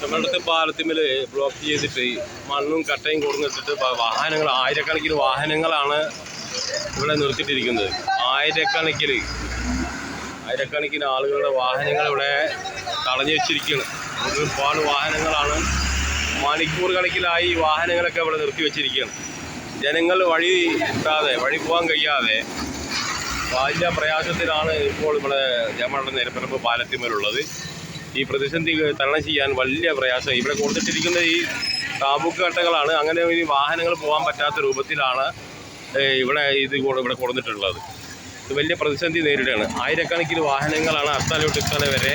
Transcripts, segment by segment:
ചെമ്മണ്ണത്തെ പാലത്തിന്മേൽ block ചെയ്തിട്ട് മണ്ണും കട്ടയും കൊടുത്തിട്ട് വാഹനങ്ങൾ ആയിരക്കണക്കിന് വാഹനങ്ങളാണ് ഇവിടെ നിർത്തിയിട്ടിരിക്കുന്നത്. ആയിരക്കണക്കിന് ആയിരക്കണക്കിന് ആളുകളുടെ വാഹനങ്ങൾ ഇവിടെ തടഞ്ഞു വെച്ചിരിക്കുകയാണ്. ഒരുപാട് വാഹനങ്ങളാണ് മണിക്കൂർ കണക്കിലായി വാഹനങ്ങളൊക്കെ ഇവിടെ നിർത്തി വെച്ചിരിക്കുകയാണ്. ജനങ്ങൾ വഴി കിട്ടാതെ വഴി പോകാൻ കഴിയാതെ വലിയ പ്രയാസത്തിലാണ് ഇപ്പോൾ ഇവിടെ ഞമ്മളുടെ നിരപ്പിറപ്പ് പാലത്തിന്മേലുള്ളത് ഈ പ്രതിസന്ധി തരണം ചെയ്യാൻ വലിയ പ്രയാസം. ഇവിടെ കൊടുത്തിട്ടിരിക്കുന്ന ഈ താബൂക്ക് ഘട്ടങ്ങളാണ് അങ്ങനെ ഈ വാഹനങ്ങൾ പോകാൻ പറ്റാത്ത രൂപത്തിലാണ് ഇവിടെ ഇത് ഇവിടെ കൊടുത്തിട്ടുള്ളത്. വലിയ പ്രതിസന്ധി നേരിടുകയാണ്. ആയിരക്കണക്കിന് വാഹനങ്ങളാണ് അത്താലോട്ട് ഇത്തന വരെ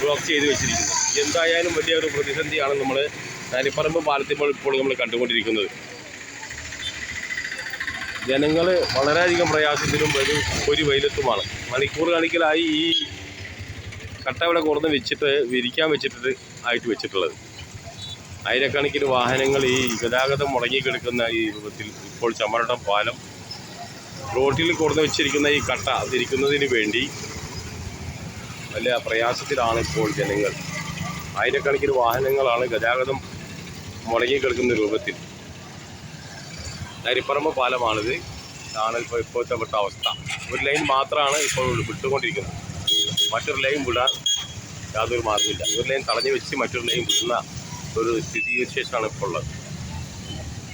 ബ്ലോക്ക് ചെയ്ത് വെച്ചിരിക്കുന്നത്. എന്തായാലും വലിയൊരു പ്രതിസന്ധിയാണ് നമ്മൾ നരിപ്പറമ്പ് പാലത്തിപ്പോൾ ഇപ്പോൾ നമ്മൾ കണ്ടുകൊണ്ടിരിക്കുന്നത്. ജനങ്ങൾ വളരെയധികം പ്രയാസത്തിലും ഒരു ഒരു വെയിലത്തുമാണ് മണിക്കൂർ കണക്കിലായി ഈ കട്ട ഇവിടെ കൊടുന്ന് വെച്ചിട്ട് വിരിക്കാൻ വെച്ചിട്ട് ആയിട്ട് വെച്ചിട്ടുള്ളത്. ആയിരക്കണക്കിന് വാഹനങ്ങൾ ഈ ഗതാഗതം മുടങ്ങിക്കിടക്കുന്ന ഈ രൂപത്തിൽ ഇപ്പോൾ ചമ്മരട പാലം റോട്ടിൽ കൊടുന്ന് വെച്ചിരിക്കുന്ന ഈ കട്ട തിരിക്കുന്നതിന് വേണ്ടി വലിയ പ്രയാസത്തിലാണ് ഇപ്പോൾ ജനങ്ങൾ. ആയിരക്കണക്കിന് വാഹനങ്ങളാണ് ഗതാഗതം മുടങ്ങിക്കിടക്കുന്ന രൂപത്തിൽ. നരിപ്പറമ്പ് പാലമാണിത്. ഇതാണ് ഇപ്പോൾ ഇപ്പോഴത്തെ അവസ്ഥ. ഒരു ലൈൻ മാത്രമാണ് ഇപ്പോൾ വിട്ടുകൊണ്ടിരിക്കുന്നത്. മറ്റൊരു ലൈൻ വിടാൻ യാതൊരു മാർഗമില്ല ഒരു ലൈൻ തടഞ്ഞു വെച്ച് മറ്റൊരു ലൈൻ വിടുന്ന ഒരു സ്ഥിതിവിശേഷമാണ് ഇപ്പോൾ ഉള്ളത്.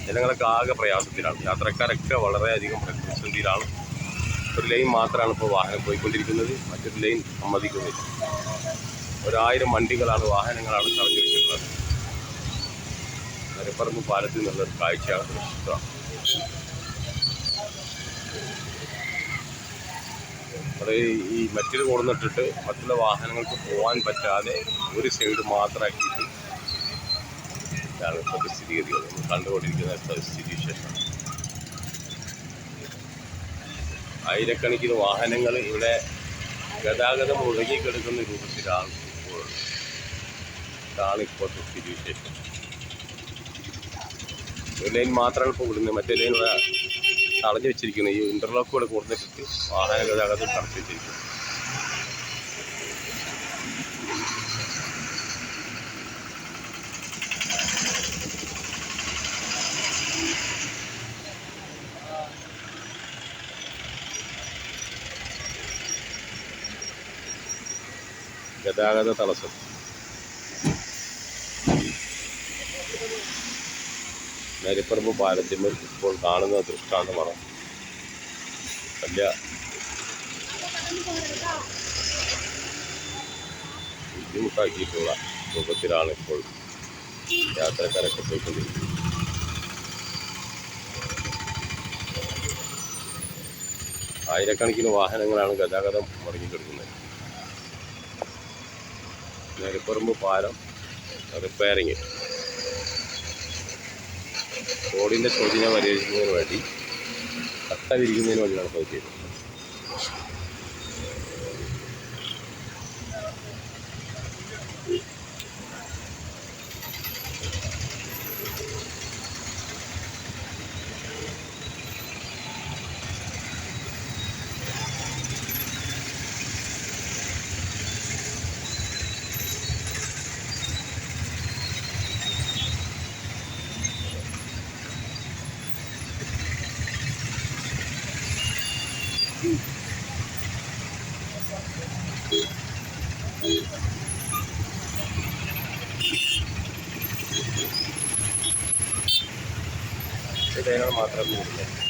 ജനങ്ങളൊക്കെ ആകെ പ്രയാസത്തിലാണ്. യാത്രക്കാരൊക്കെ വളരെയധികം പ്രതിസന്ധിയിലാണ്. ഒരു ലൈൻ മാത്രമാണ് ഇപ്പോൾ വാഹനം പോയിക്കൊണ്ടിരിക്കുന്നത്. മറ്റൊരു ലൈൻ സമ്മതിക്കുന്നില്ല. ഒരായിരം വണ്ടികളാണ് വാഹനങ്ങളാണ് തടഞ്ഞു വെച്ചിട്ടുള്ളത്. നരപ്പറമ്പ് പാലത്തിൽ നിന്നുള്ളൊരു കാഴ്ചയാണ് ദൃശ്യമാണ് അവിടെ ഈ മറ്റൊരു കൊടുന്നിട്ടിട്ട് മറ്റുള്ള വാഹനങ്ങൾക്ക് പോകാൻ പറ്റാതെ ഒരു സൈഡ് മാത്രമാക്കിയിട്ട് ഇതാണ് ഇപ്പോഴത്തെ സ്ഥിതിഗതികൾ നമ്മൾ കണ്ടുകൊണ്ടിരിക്കുന്ന സ്ഥിതി വിശേഷം. ആയിരക്കണക്കിന് വാഹനങ്ങൾ ഇവിടെ ഗതാഗതം മുടങ്ങിക്കിടക്കുന്ന രൂപത്തിലാണ് ഇപ്പോൾ ഇതാണ് ഇപ്പോഴത്തെ സ്ഥിതി വിശേഷം. ഒരു ലൈൻ മാത്രമാണ് ഇപ്പോൾ വിടുന്നത്. മറ്റേ ലൈൻ തടഞ്ഞു വെച്ചിരിക്കുന്നത് ഈ ഇന്റർലോക്ക് ഇവിടെ കൊടുത്തിട്ട് വാഹന ഗതാഗതം തടഞ്ഞു വെച്ചിരിക്കുന്നു ഗതാഗത തടസ്സം. നരിപ്പറമ്പ് പാലത്തിന്മേൽ ഇപ്പോൾ കാണുന്ന ദൃഷ്ടാന്തമാണ്. വലിയ ബുദ്ധിമുട്ടാക്കിയിട്ടുള്ള രൂപത്തിലാണ് ഇപ്പോൾ യാത്രക്കാരൊക്കെ പോയിക്കൊണ്ടിരിക്കുന്നത്. ആയിരക്കണക്കിന് വാഹനങ്ങളാണ് ഗതാഗതം മുടങ്ങിക്കിടക്കുന്നത്. നെരിപ്പറമ്പ് പാലം റിപ്പയറിങ്. റോഡിന്റെ ചോദ്യം പരിഹരിക്കുന്നതിന് വേണ്ടി കട്ട വിരിക്കുന്നതിന് വേണ്ടിയാണ് ഇപ്പോൾ ചെയ്തത്. ഇത് അതിനോട് മാത്രം പോകുന്നത്